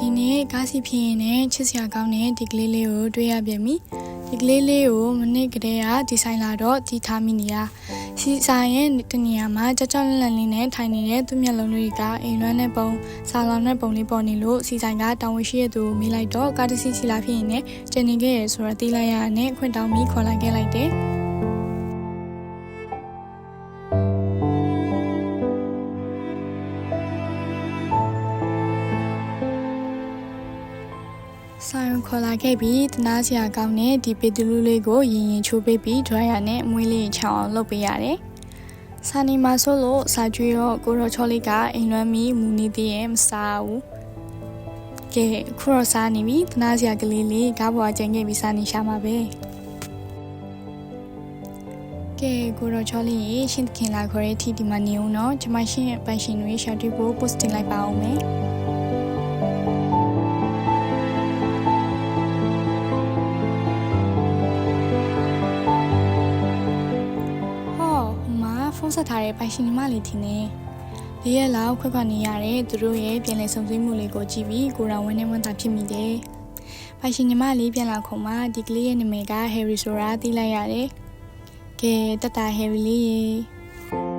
ဒီနေ့ကားစီဖြစ်ရင်နဲ့ချစ်စရာကောင်းတဲ့ဒီကလေးလေးကိုတွေ့ရပြန်ပြီဒီကလေးလေးကိုမနေ့ကတည်းကဒီဆိုင်လာတော့တီထားမိနေရစီဆိုင်ရဲ့တနေရာမှာကြောက်ကြောက်လန့်လန့်လေးနဲ့ထိုင်နေတဲ့သူ့မျက်လုံးတွေကအိမ်လွမ်းတဲ့ပုံဆာလောင်တဲ့ပုံလေးပေါ်နေလို့စီဆိုင်ကတောင်ဝရှိရဲ့သူကိုမေးလိုက်တော့ကားတစ်စီးစီလာဖြစ်ရင်နဲ့ကျန်နေခဲ့ရဆိုတော့တီးလိုက်ရတဲ့ခွင့်တောင်းပြီးခေါ်လိုက်ခဲ့လိုက်တယ် ဆိုင်ရုံခေါ်လာခဲ့ပြီးတနာစရာကောင်းတဲ့ဒီပေတလူးလေးကိုရင်ရင်ချိုးပေးပြီး dryer နဲ့အမွေးလေးချောင်းအောင်လုပ်ပေးရတယ်။စာနေမှာဆိုလို့စာကြွေးတော့ကိုရောချောလေးကအိမ်လွမ်းမီမူနေသေးရဲ့မစားဘူး။ကဲခုတော့စားနေပြီတနာစရာကလေးလေးကားပေါ်ကျန်ခဲ့ပြီးစားနေရှာမှာပဲ။ကဲကိုရောချောလေးရေရှင်းခင်လာခေါ်တဲ့အထိဒီမှာနေအောင်နော်။ကျွန်မရှင်းပိုင်ရှင်တွေရှာတွေ့ဖို့ post တင်လိုက်ပါအောင်မယ်။ ဖုန်းဆက်ထားတဲ့ပိုင်ရှင်ညီမလေးထင်နေလေးရက်လောက်ခွက်ခွက်နေရတဲ့သူတို့ရဲ့ပြန်လည်ဆုံစည်းမှုလေးကိုကြည့်ပြီးကိုယ်တော်ဝင်းနေဝန်းသာဖြစ်မိတယ်ပိုင်ရှင်ညီမလေးပြန်လာခုံမှာဒီကလေးရဲ့နာမည်က Harry ဆိုတာသိလိုက်ရတယ်ကဲတတ Harry လေးရေ